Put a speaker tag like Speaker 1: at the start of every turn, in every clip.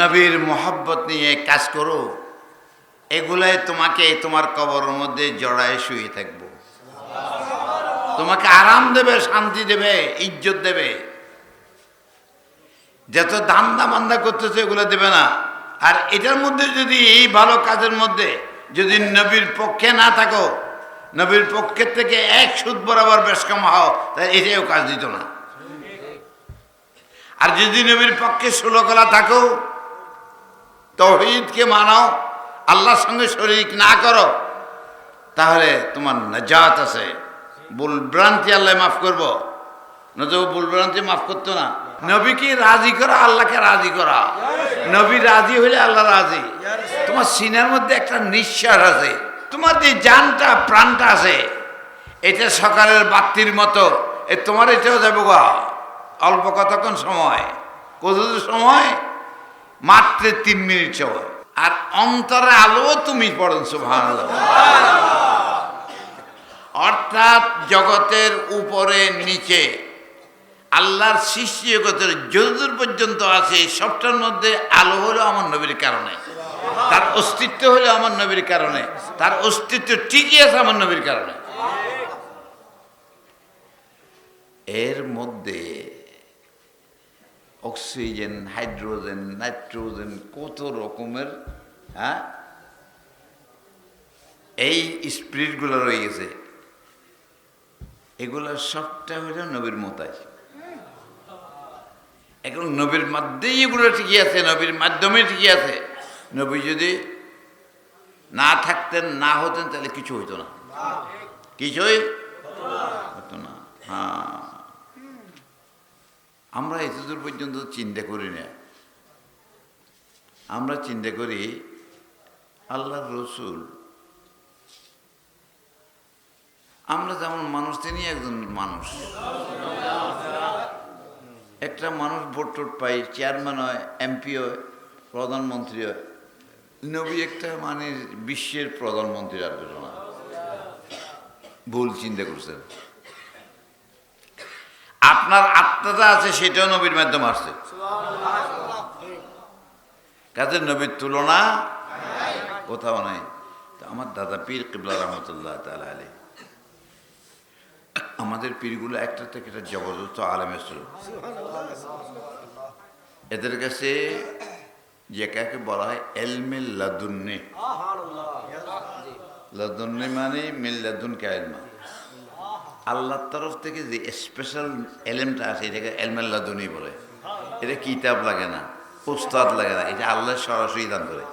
Speaker 1: নবীর মোহাব্বত নিয়ে কাজ করো, এগুলাই তোমাকে তোমার কবরের মধ্যে জড়ায় শুয়ে থাকব। তোমাকে আরাম দেবে, শান্তি দেবে, ইজ্জত দেবে। যত দান্দা মান্দা করতেছে, এগুলো দেবে না। আর এটার মধ্যে যদি এই ভালো কাজের মধ্যে যদি নবীর পক্ষে না থাকো, নবীর পক্ষের থেকে এক সুদ বরাবর বেশ কম হও, তাহলে এটাও কাজ দিত না। আর যদি নবীর পক্ষে ষোলকলা থাকো তহিদকে মানাও, আল্লাহর সঙ্গে শরিক না করো, তাহলে তোমার নাজাত আছে। ভুল ভ্রান্তি আল্লাহ মাফ করব। ভুল ভ্রান্তি মাফ করতো না। নবীকে রাজি করা, আল্লাহকে রাজি করা। নবী রাজি হলে আল্লাহ রাজি। তোমার সিনার মধ্যে একটা নিঃশ্বাস আছে। তোমার যে জানটা, প্রাণটা আছে, এটা সকালের বাতির মতো। এ তোমার এটাও যাব গা। অল্প কতক্ষণ সময়? কতদূর সময়? মাত্র তিন মিনিট সময় আর অন্তরে আলো তুমি পড়েন সুভান অর্থাৎ জগতের উপরে নিচে, আল্লাহর সৃষ্টি জগতের যতদূর পর্যন্ত আছে, সবটার মধ্যে আলো হলো আমার নবীর কারণে। তার অস্তিত্ব হলো আমার নবীর কারণে। তার অস্তিত্ব ঠিকই আছে আমার নবীর কারণে। এর মধ্যে অক্সিজেন হাইড্রোজেন নাইট্রোজেন কত রকমের হ্যাঁ এই স্পিরিটগুলো রয়ে গেছে। এগুলো সবটা হইল নবীর মতাই। এখন নবীর মধ্যেই এগুলো ঠিকই আছে নবীর মাধ্যমে ঠিকই আছে। নবী যদি না থাকতেন না হতেন তাহলে কিছু হইতো না। কিছুই হতো না। হ্যাঁ। আমরা এতদূর পর্যন্ত চিন্তা করি না। আমরা চিন্তা করি আল্লাহর রসুল, আমরা যেমন মানুষ, তিনি একজন মানুষ। একটা মানুষ ভোট টোট পাই চেয়ারম্যান হয়, এমপি হয়, প্রধানমন্ত্রী হয়। নবী একটা মানে বিশ্বের প্রধানমন্ত্রী আর ভুল চিন্তা করছেন। আপনার আত্মাটা আছে সেটাও নবীর মাধ্যমে আসছে। কাজের নবীর তুলনা কোথাও নাই। তো আমার দাদা পীর কিবলা রহমতুল্লাহ তালা আলী আমাদের পীরগুলো একটা থেকে একটা জবরদস্ত আলেমের ছিল এদের কাছে যে কাকে বলা হয় এলমিল লাদুন্নি। লাদুন্নি মানে মিল লাদুন কায়লমা আল্লাহর তরফ থেকে যে স্পেশাল এলেমটা আছে, এটাকে এলমেল লাদুনি বলে। এটা কিতাব লাগে না, উস্তাদ লাগে না, এটা আল্লাহ সরাসরি দান করে।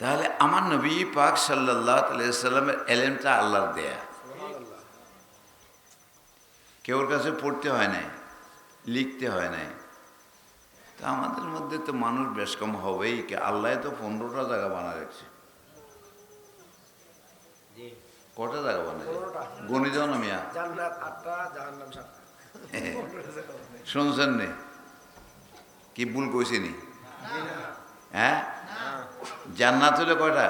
Speaker 1: তাহলে আমার নবী পাক সাল্লাহ সাল্লামের এলেমটা আল্লাহর দেয়া। কেউর কাছে পড়তে হয় নাই, লিখতে হয় নাই। তা আমাদের মধ্যে তো মানুষ বেশ কম হবেই, কি আল্লাহ তো পনেরোটা জায়গা বানা রাখছে। কটা জায়গা বানায় গণিত না মিয়া
Speaker 2: জাহান্নাম
Speaker 1: শুনছেন নি কি ভুল কইছিনি? হ্যাঁ? জান্নাত হইল কয়টা?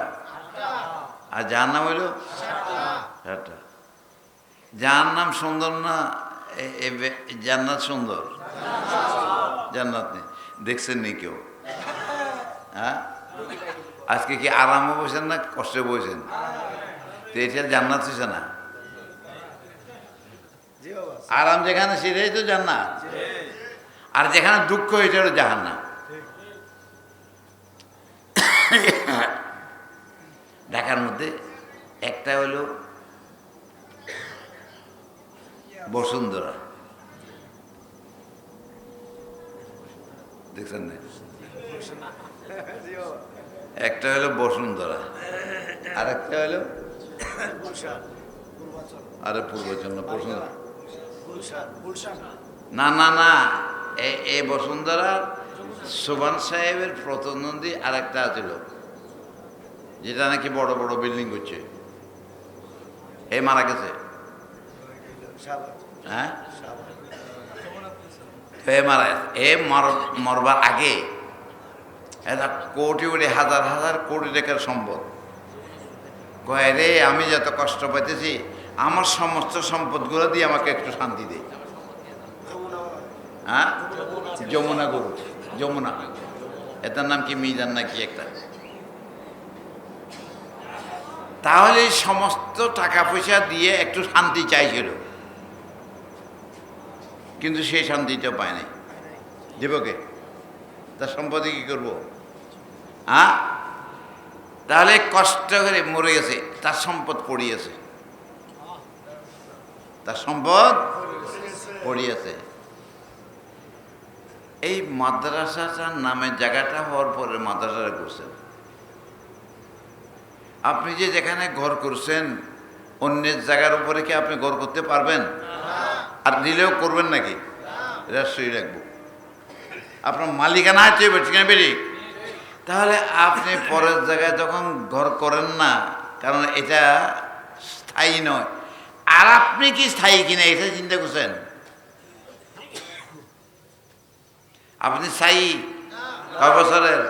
Speaker 1: আর জাহান্নাম হইল? চারটা জাহান্নাম সুন্দর না জান্নাত সুন্দর? জান্নাত নেই। দেখছেন নি কেউ? হ্যাঁ? আজকে কি আরামে বসেন না কষ্টে বসেন? তো এটা জান্নাত হয়েছে না? আরাম যেখানে সেটাই তো জান্নাত। আর যেখানে দুঃখ এটা হলো জাহান্নাম। ঢাকার মধ্যে একটা হলো বসুন্ধরা। দেখছেন না? একটা হলো বসুন্ধরা। আর একটা হলো আরে পূর্বচন্দ্র বসুন্ধরা না না না এ- বসুন্ধরা সুবান সাহেবের প্রতিদ্বন্দ্বী আর একটা আছিল যেটা নাকি বড় বড় বিল্ডিং করছে। এ মারা গেছে। হ্যাঁ? এ মারা এ মর মরবার আগে এটা কোটি কোটি হাজার হাজার কোটি টাকার সম্পদ। কয়, রে, আমি যত কষ্ট পাইতেছি, আমার সমস্ত সম্পদগুলো দিয়ে আমাকে একটু শান্তি দে। হ্যাঁ? যমুনা গরু, যমুনা। এটার নাম কি, মিজান নাকি একটা? তাহলে সমস্ত টাকা পয়সা দিয়ে একটু শান্তি চাইছিল। কিন্তু সেই শান্তিটা পায় নাই। দেবকে, তার সম্পদে কি করব? হ্যাঁ? তাহলে কষ্ট করে মরে গেছে, তার সম্পদ পড়িয়েছে তার সম্পদ পড়িয়েছে এই মাদ্রাসাটার নামে জায়গাটা হওয়ার পরে মাদ্রাসাটা করছেন। আপনি যে যেখানে ঘর করছেন, অন্যের জায়গার উপরে কি আপনি ঘর করতে পারবেন? আর নিলেও করবেন নাকি? সই রাখব। আপনার মালিকানা আছে ঠিকানা বেরিয়ে। তাহলে আপনি পরের জায়গায় যখন ঘর করেন না কারণ এটা স্থায়ী নয় আর আপনি কি স্থায়ী কিনা এটা চিন্তা করছেন আপনি স্থায়ী কয় বছরের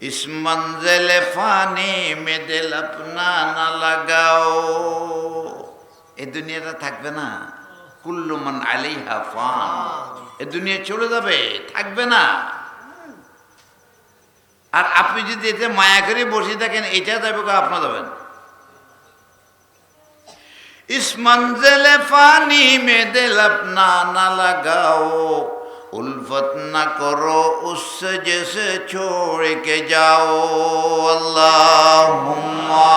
Speaker 1: इस मंजिल फानी में दिल अपना ना लगाओ এই দুনিয়াটা থাকবে না কুল্লু মান আলিহা ফান এ দুনিয়া চলে যাবে থাকবে না আর আপনি যদি এতে মায়া করে বসে থাকেন এটা যাবে কা আপনার যাবেন इस मंजिल फानी में दिल अपना ना लगाओ उल्फत न करो उससे जैसे छोड़ के जाओ अल्लाहुम्मा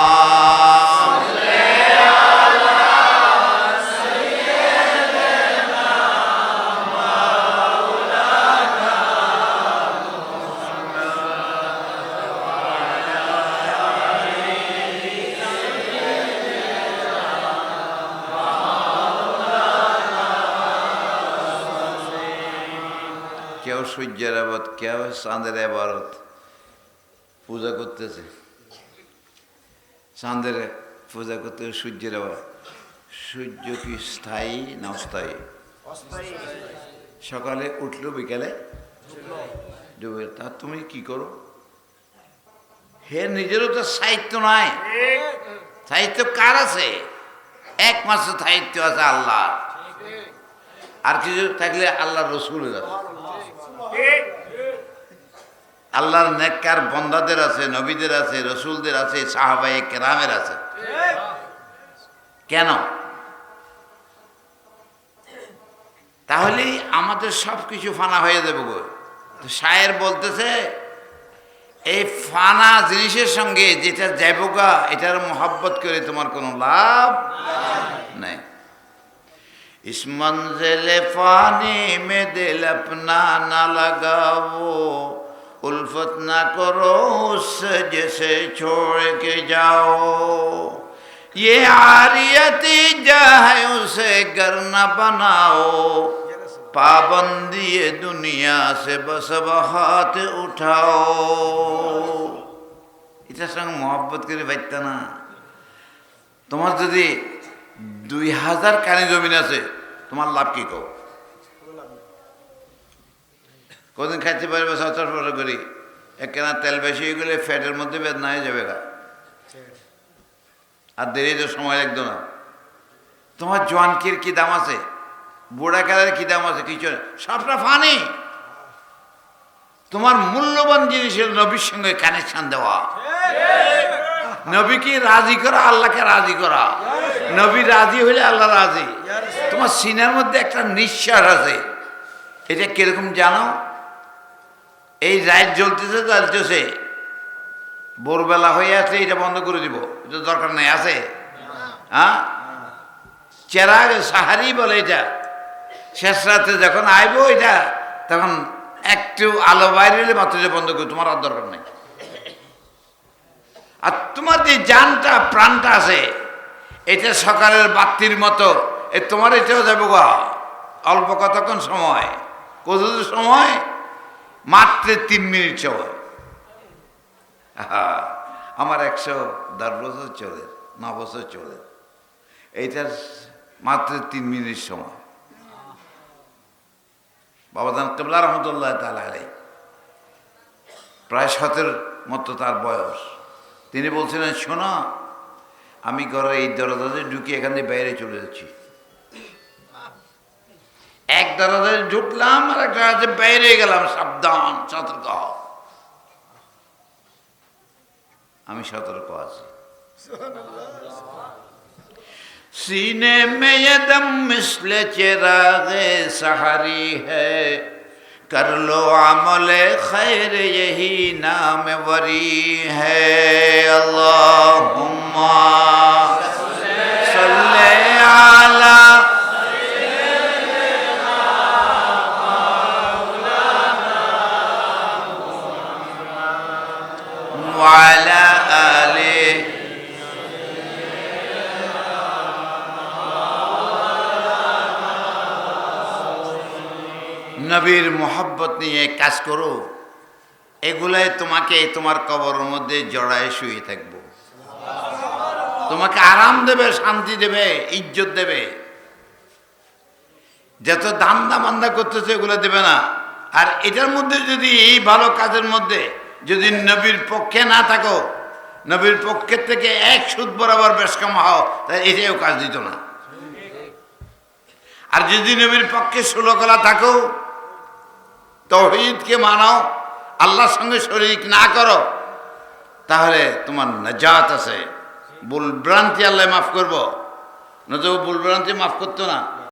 Speaker 1: সূর্যের আবাদ কেউ চাঁদের আবারত পূজা করতেছে। চাঁদের পূজা করতে সূর্যের আবার সূর্য কি স্থায়ী না অস্থায়ী? সকালে উঠল, বিকালে? ডুবে তা তুমি কি করো? হে, নিজেরও তো সাহিত্য নাই। সাহিত্য কার আছে? একমাত্র সাহিত্য আছে আল্লাহ আর কিছু থাকলে আল্লাহ রসুলের আছে। আল্লাহর নেককার বন্দাদের আছে, নবীদের আছে, রসুলদের আছে সাহাবাই কেরামের আছে। কেন? তাহলেই আমাদের সব কিছু ফানা হয়ে যাবে গো। তো শায়ের বলতেছে, এই ফানা জিনিসের সঙ্গে যেটা যাবগা এটার মোহাব্বত করে তোমার কোনো লাভ নেই। اس منزل فانی میں دل اپنا نہ لگاؤ، الفت نہ کرو اس جسے چھوڑ کے جاؤ۔ یہ عاریتی جائے اسے گر نہ بناؤ۔ پابندی دنیا سے بس بہات اٹھاؤ۔ এটা সঙ্গে মহব্বত করে বাইতানা তোমার যদি দুই হাজার কানি জমিন আছে তোমার লাভ কি কো কদিন খাইতে পারবে সচর পরে করি। একখানা তেল বেশি হয়ে গেলে ফ্যাটের মধ্যে বেদনা হয়ে যাবে গা। আর দেরি তো সময় লাগতো না। তোমার জোয়ানকির কি দাম আছে? বুড়া কালের কি দাম আছে? কিছু না। সবটা ফানি। তোমার মূল্যবান জিনিসের নবীর সঙ্গে কানেকশন দেওয়া। নবীকে রাজি করা আল্লাহকে রাজি করা। নবী রাজি হইলে আল্লাহ রাজি। তোমার সিনার মধ্যে একটা নিঃশ্বাস আছে। এটা কীরকম জানো? এই রাইট জ্বলতেছে জ্বলতেছে। ভোরবেলা হয়ে আছে এটা বন্ধ করে দিব। এটা দরকার নেই, আছে? হ্যাঁ? চেরাগ সাহারি বলে এটা। শেষ রাতে যখন আইব এটা, তখন একটু আলো বাইরে এলে মাত্র বন্ধ করে, তোমার আর দরকার নেই। আর তোমার যে জানটা, প্রাণটা আছে এটা সকালের বাতির মতো। এ তোমার এটাও যাব গা। অল্প কতক্ষণ সময়? কতদূর সময়? মাত্র তিন মিনিট সময়। আমার একশো দশ বছর চলে, ন বছর চলে। এইটার মাত্র তিন মিনিট সময়। বাবাদান কেবলা রহমতুল্লাহ তালা আলাই প্রায় সতের মতো তার বয়স। তিনি বলছিলেন, শোনো আমি ঘরের এই দরজাতে ঢুকে এখান থেকে বাইরে চলে যাচ্ছি। এক দরজায় ঢুকলাম, আর এক দরজাতে বাইরে গেলাম। সাবধান, সতর্ক আমি সতর্ক আছি। সিনে মেয়েদম দম মিসলে চেরাগে সাহারি হ্যাঁ کر لو عمل خیر یہی نام وری ہے اللہم নবীর মোহব্বত নিয়ে কাজ করো, এগুলাই তোমাকে তোমার কবরের মধ্যে জড়ায় শুয়ে থাকব। তোমাকে আরাম দেবে, শান্তি দেবে, ইজ্জত দেবে। যত দান্দা মান্দা করতেছে, এগুলো দেবে না। আর এটার মধ্যে যদি এই ভালো কাজের মধ্যে যদি নবীর পক্ষে না থাকো, নবীর পক্ষের থেকে এক সুদ বরাবর বেশ কম হও, তাহলে এটাও কাজ দিত না। আর যদি নবীর পক্ষে ষোলকলা থাকো তৌহিদকে মানাও, আল্লাহর সঙ্গে শরিক না করো, তাহলে তোমার নাজাত আছে। ভুল ভ্রান্তি আল্লাহ মাফ করব। নতুন ভুল ভ্রান্তি মাফ করতো না।